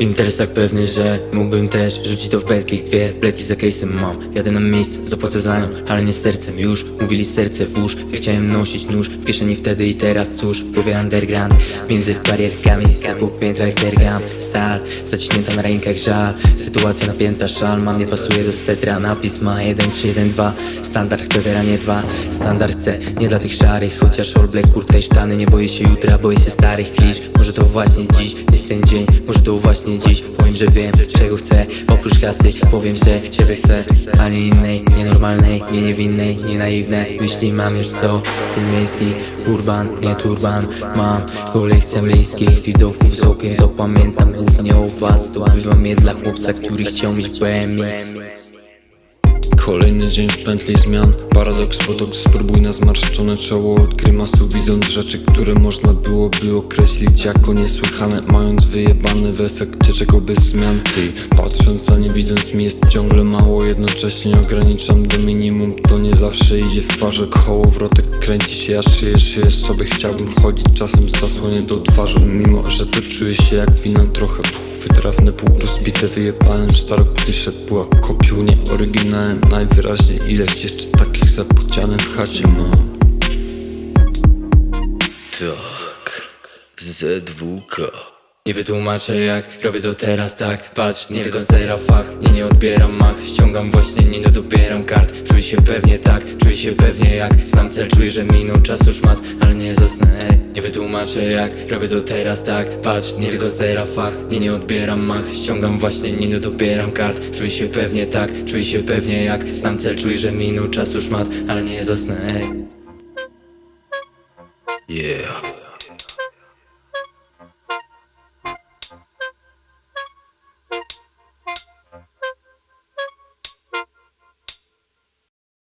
Interes tak pewny, że mógłbym też rzucić to w betki Dwie bledki za case'em mam. Jadę na miejsce, zapłacę za nią Ale nie sercem. Już Mówili serce włóż Ja chciałem nosić nóż W kieszeni wtedy i teraz cóż? W głowie underground. Między barierkami Za po piętrach zergam. Stal Zaciśnięta na rękach żal. Sytuacja napięta szal. Mam nie pasuje do swetra Napis ma 1 3 1 2 Standard chcę teraz nie dwa. Standard chcę Nie dla tych szarych. Chociaż all black kurtka i sztany Nie boję się jutra Boję się starych klisz. Może to właśnie dziś Jest ten dzień. Może to właśnie dziś Powiem, że wiem czego chcę. Oprócz kasy Powiem, że ciebie chcę. A nie innej Nienormalnej Nie niewinnej Nie naiwne Myśli mam już co? Styl miejski Urban Nie turban. Mam kolekcję miejskich Widoków z okien. To pamiętam głównie o was. To bywam je dla chłopca Który chciał mieć BMX Kolejny dzień w pętli zmian. Paradoks, botoks, spróbuj na zmarszczone czoło Od grymasu widząc rzeczy, które można byłoby określić jako niesłychane Mając wyjebane w efekcie czego bez zmian. Ty, patrząc, a nie widząc mi jest ciągle mało. Jednocześnie ograniczam do minimum. To nie zawsze idzie w parze. Kołowrotek kręci się, a szyję, szyję sobie Chciałbym chodzić czasem z zasłonię do twarzy Mimo, że to czuję się jak wina trochę Wytrawne, pół rozbite, wyjebanem Staro klisze była kopił, nie oryginałem. Najwyraźniej ileś jeszcze takich zapocianem w chacie mam. Tak, ZWK. Nie wytłumaczę jak robię to teraz tak? Patrz, nie tylko zera fach. Nie, nie odbieram mach. Ściągam właśnie, nie kart Czuję się pewnie tak, czuję się pewnie jak. Znam cel, czuję, że minął czas już mat Ale nie zasnę, ej Nie wytłumaczę jak robię to teraz tak. Patrz, nie tylko zera fach Nie, nie odbieram mach. Ściągam właśnie, nie dodobieram kart. Czuję się pewnie tak, czuję się pewnie jak. Znam cel, czuję, że minął czas już mat Ale nie zasnę, ej Yeah.